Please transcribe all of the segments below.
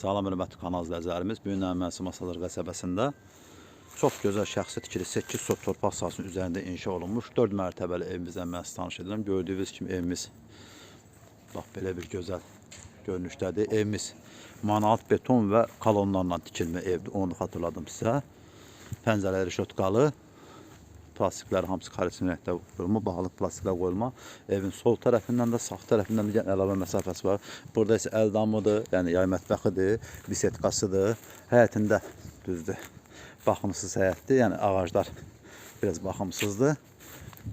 Salam hörmətli kanal izləyicilərimiz. Bu gün Məmməsi Masalar qəsəbəsində çox gözəl şəxsi tikili 8 sot torpaq sahəsinin üzərində inşa olunmuş 4 mərtəbəli evimizlə mən tanış edirəm. Gördüyünüz kimi evimiz bax belə bir gözəl görünüşdədir. Evimiz manat beton və kolonlarla tikilmə evdir. Onu xatırladım sizə. Pəncərələri şotqalı, plastiklər hamısı karesinelikdə qoyulma, bahalıq plastiklər qoyulma. Evin sol tərəfindən də, sağ tərəfindən də əlavə məsafəsi var. Burada isə əl damıdır, yəni yay mətbəxidir, bisetkasıdır. Həyətində düzdür. Baxımsız həyətdir, yəni ağaclar biraz baxımsızdır.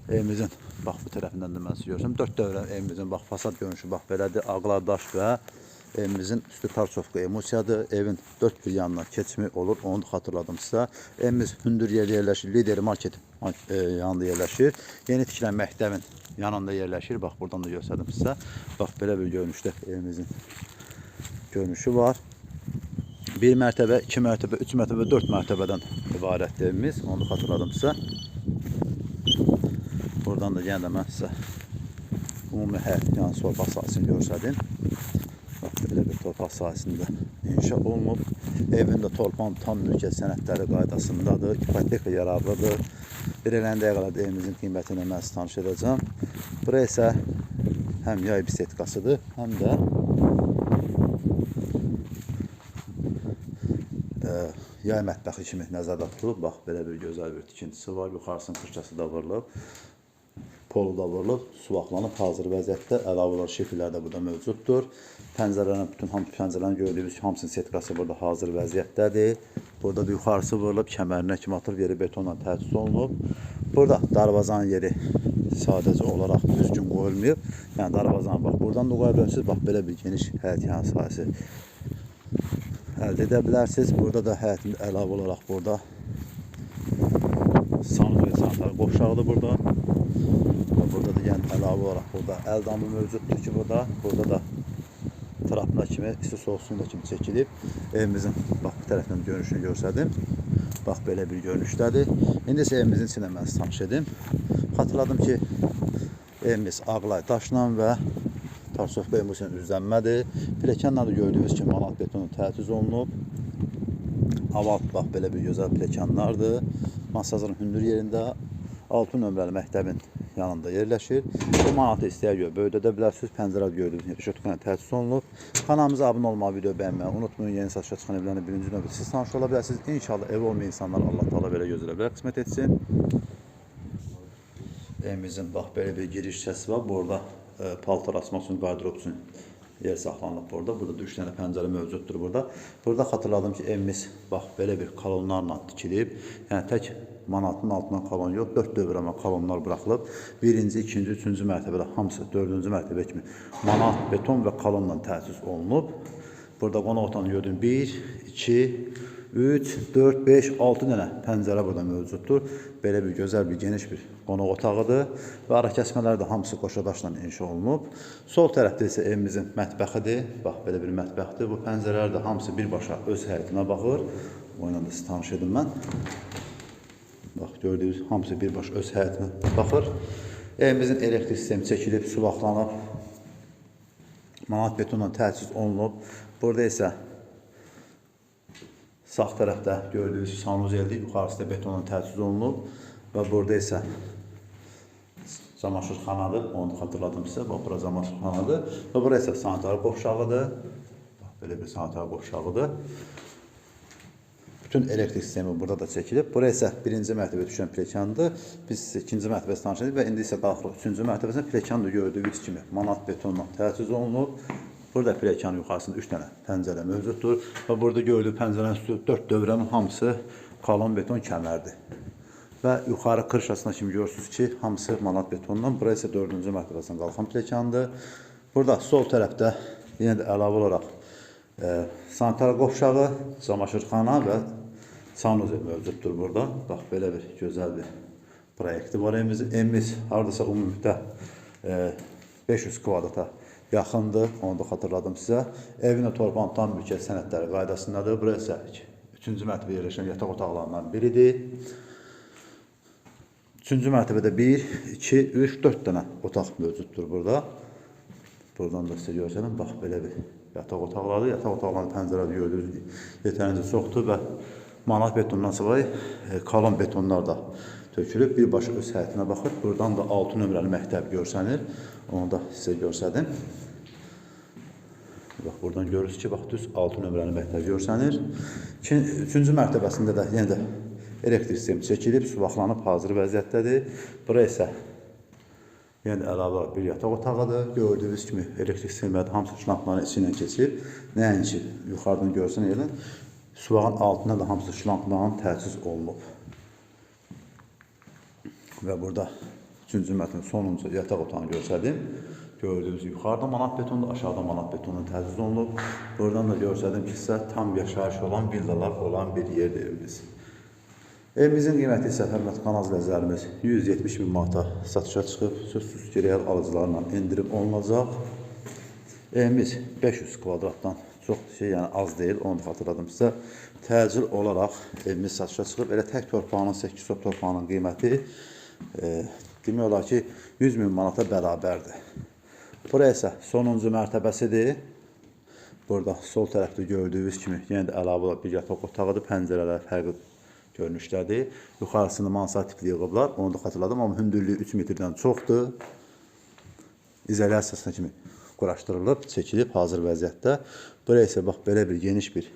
Evimizin bax bu tərəfindən də mən sizi görsəm 4 dövrə evimizin bax fasad görünüşü bax belədir. Ağlar daş və evimizin üstü tarsovka emosiyadır. Evin dört bir yanına keçimi olur. Onu da xatırladım sizə. Evimiz hündür yerdə yerləşir. Lider market e, yanında yerləşir. Yeni tikilən məktəbin yanında yerləşir. Bax buradan da göstərdim sizə. Bax belə bir görünüşdə evimizin görünüşü var. Bir mərtəbə, iki mərtəbə, üç mərtəbə, dörd mərtəbədən ibarətdir evimiz. Onu da xatırladım sizə. Buradan da yenə də mən sizə ümumi həyət, yəni torpaq sahəsini göstərdim. Belə bir torpaq sahəsində inşa olunub. Evin də torpağın tam mülkiyyət sənədləri qaydasındadır. İpoteka yararlıdır. Bir eləndə qədər evimizin qiymətini mən sizə tanış edəcəm. Bura isə həm yay bisetkasıdır, həm də e, yay mətbəxi kimi nəzərdə tutulub. Bax belə bir gözəl bir tikintisi var. Yuxarısının kırçası da vurulub. Polu da vurulub, suvaqlanıb hazır vəziyyətdə. Əlavə olaraq şeflər də burada mövcuddur. Pəncərələrin bütün hamı pəncərələrin gördüyünüz hamısının setkası burada hazır vəziyyətdədir. Burada da yuxarısı vurulub, kəmərinə kimi atılıb, yeri betonla təchiz olunub. Burada darvazanın yeri sadəcə olaraq düzgün qoyulmayıb. Yəni darvazanı bax buradan da qoya bilərsiniz. Bax belə bir geniş həyət yan sahəsi əldə edə bilərsiniz. Burada da həyətin əlavə olaraq burada sanuz və qovşağıdır burada. Burada da yəni əlavə olaraq burada əl damı mövcuddur ki burada. Burada da trapına kimi, isti soğuk suyuna kimi çəkilib. Evimizin bax bu tərəfdən görünüşünü göstərdim. Bax belə bir görünüşdədir. İndi isə evimizin içində mən tanış edim. Xatırladım ki, evimiz ağlay daşla və Tarsovka emosiyanın üzlənmədir. Pilləkənlər də gördüyünüz kimi manat betonu təchiz olunub. Avalt bax belə bir gözəl pilləkənlərdir. Masajın hündür yerində 6 nömrəli məktəbin yanında yerləşir. Bu manatı istəyə görə böyüdə bilərsiniz. Pəncərə gördüyünüz kimi şotkanə təchiz olunub. Kanalımıza abunə olmağı, video bəyənməyi unutmayın. Yeni satışa çıxan evlərin birinci növbədə siz tanış ola bilərsiniz. İnşallah ev olmayan insanlar Allah Taala belə gözələ bilər, qismət etsin. Evimizin bax belə bir giriş hissəsi var. Burada e, paltar asmaq üçün, qardırop üçün yer saxlanılıb burada. Burada da üç dənə pəncərə mövcuddur burada. Burada xatırladım ki, evimiz bax belə bir kolonlarla tikilib. Yəni tək manatın altından kolon yox, 4 dövrəmə kolonlar buraxılıb. Birinci, ikinci, üçüncü mərtəbədə hamısı dördüncü mərtəbə kimi manat, beton və kolonla təchiz olunub. Burada qonaq otağını gördüm. 1, 2, 3, 4, 5, 6 dənə pəncərə burada mövcuddur. Belə bir gözəl bir geniş bir qonaq otağıdır və ara kəsmələr də hamısı qoşa daşla inşa olunub. Sol tərəfdə isə evimizin mətbəxidir. Bax belə bir mətbəxdir. Bu pəncərələr də hamısı birbaşa öz həyətinə baxır. Oyla da sizi tanış edim mən. Bax gördüyünüz hamısı birbaşa öz həyətinə baxır. Evimizin elektrik sistemi çəkilib, suvaqlanıb, manat betonla təchiz olunub. Burada isə Sağ tərəfdə gördüyünüz sanuzeldir, yuxarısı da betonla təchiz olunub və burada isə camaşırxanadır. Onu xatırladım sizə. Bax bura camaşırxanadır və bura isə sanitar qovşağıdır. Bax belə bir sanitar qovşağıdır. Bütün elektrik sistemi burada da çəkilib. Bura isə birinci mərtəbə düşən pilləkəndir. Biz ikinci mərtəbəsi tanışdıq və indi isə qalxırıq üçüncü mərtəbəsinə. Pilləkən də gördüyünüz kimi manat betonla təchiz olunub. Burada pilləkənin yuxarısında 3 dənə pəncərə mövcuddur və burada gördüyü pəncərənin üstü 4 dövrənin hamısı kalon beton kəmərdir. Və yuxarı qırşasına kimi görürsünüz ki, hamısı manat betondan. Bura isə 4-cü mərtəbəsindən qalxan pilləkəndir. Burada sol tərəfdə yenə də əlavə olaraq sanitar qovşağı, camaşırxana və sanuzel mövcuddur burada. Bax belə bir gözəl bir proyekti var evimizin. Evimiz hardasa ümumilikdə e, 500 kvadrata yaxındır. Onu da xatırladım sizə. Evin torpağın tam mülkiyyət sənədləri qaydasındadır. Bura isə 3-cü mərtəbədə yerləşən yataq otaqlarından biridir. 3-cü mərtəbədə 1, 2, 3, 4 dənə otaq mövcuddur burada. Buradan da sizə görsənəm. Bax belə bir yataq otaqları. Yataq otaqlarının pəncərələri gördüyünüz yetərincə çoxdur və manat betondan e, kalon betonlar da tökülüb. Birbaşa öz həyətinə baxır. Buradan da 6 nömrəli məktəb görsənir. Onu da sizə göstərdim. Bax buradan görürsünüz ki, bax düz 6 nömrəli məktəb görsənir. 3-cü mərtəbəsində də yenə də elektrik sistemi çəkilib, suvaqlanıb hazır vəziyyətdədir. Bura isə də əlavə bir yataq otağıdır. Gördüyünüz kimi elektrik sistemləri hamısı şlampların içindən keçib. Nəinki yuxarıdan görsən elə suvağın altına da hamısı şlamplarla təchiz olunub. Və burada 3-cü mətnin sonuncu yataq otağını göstərdim. Gördüyünüz yuxarıda manat betonda, aşağıda manat betonla təchiz olunub. Buradan da göstərdim ki, sizə tam yaşayış olan villalar olan bir yerdir evimiz. Evimizin qiyməti isə hörmətli kanal izləyicilərimiz 170 min manata satışa çıxıb. Sözsüz ki, real alıcılarla endirim olunacaq. Evimiz 500 kvadratdan çox şey, yəni az deyil, onu xatırladım sizə. Təcil olaraq evimiz satışa çıxıb. Elə tək torpağının 8 sot torpağının qiyməti e, demək olar ki, 100 min manata bərabərdir. Bura isə sonuncu mərtəbəsidir. Burada sol tərəfdə gördüyünüz kimi yenə də əlavə bir yataq otağıdır. Pəncərələr fərqli görünüşdədir. Yuxarısını mansard tipli yığıblar. Onu da xatırladım, amma hündürlüyü 3 metrdən çoxdur. İzolyasiyasına kimi quraşdırılıb, çəkilib hazır vəziyyətdə. Bura isə bax belə bir geniş bir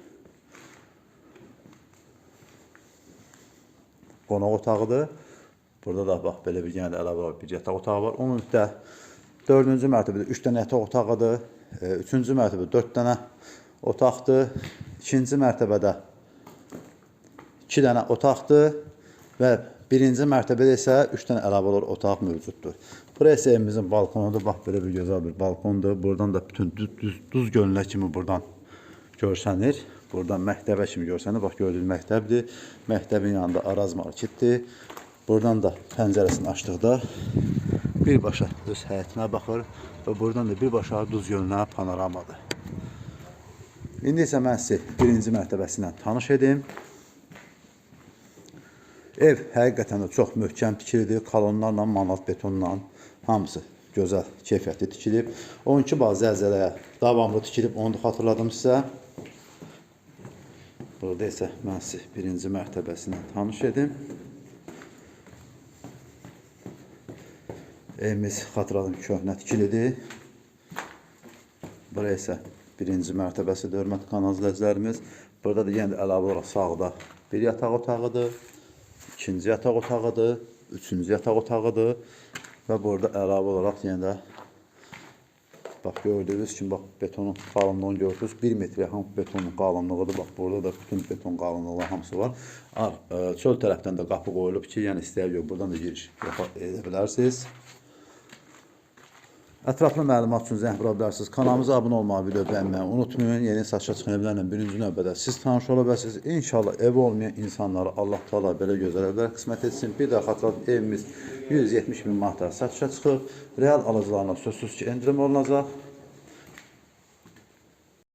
qonaq otağıdır. Burada da bax belə bir yenə də əlavə bir yataq otağı var. Üstə 4-cü mərtəbədə 3 dənə yataq otağıdır. 3-cü mərtəbədə 4 dənə otaqdır. 2-ci mərtəbədə 2 dənə otaqdır və birinci mərtəbədə isə 3 dənə əlavə olaraq otaq mövcuddur. Bura isə evimizin balkonudur. Bax belə bir gözəl bir balkondur. Buradan da bütün düz, düz, duz gölünə kimi buradan görsənir. Buradan məktəbə kimi görsənir. Bax gördüyünüz məktəbdir. Məktəbin yanında Araz marketdir. Buradan da pəncərəsini açdıqda birbaşa öz həyətinə baxır və buradan da birbaşa duz gölünə panoramadır. İndi isə mən sizi birinci mərtəbəsi ilə tanış edim. Ev həqiqətən də çox möhkəm tikilidir. Kolonlarla, manat betonla hamısı gözəl keyfiyyətli tikilib. 12 bal zəlzələyə davamlı tikilib, onu da xatırladım sizə. Burada isə mən sizi birinci mərtəbəsi ilə tanış edim. Evimiz xatırladım köhnə tikilidir. Bura isə birinci mərtəbəsidir, hörmətli kanal izləyicilərimiz. Burada da yenə də əlavə olaraq sağda bir yataq otağıdır, ikinci yataq otağıdır, üçüncü yataq otağıdır və burada əlavə olaraq yenə də bax gördüyünüz kimi bax betonun qalınlığını görürsüz. 1 metrə yaxın betonun qalınlığıdır. Bax burada da bütün beton qalınlığı hamısı var. Ar, ə, çöl tərəfdən də qapı qoyulub ki, yəni istəyər yox, buradan da giriş edə bilərsiniz. Ətraflı məlumat üçün zəng vura bilərsiniz. Kanalımıza abunə olmağı, video bəyənməyi unutmayın. Yeni satışa çıxan evlərlə birinci növbədə siz tanış ola bilərsiniz. İnşallah evi olmayan insanlara Allah Taala belə gözəl evlər qismət etsin. Bir daha xatırladım, evimiz 170 min manata satışa çıxıb. Real alıcılarına sözsüz ki, endirim olunacaq.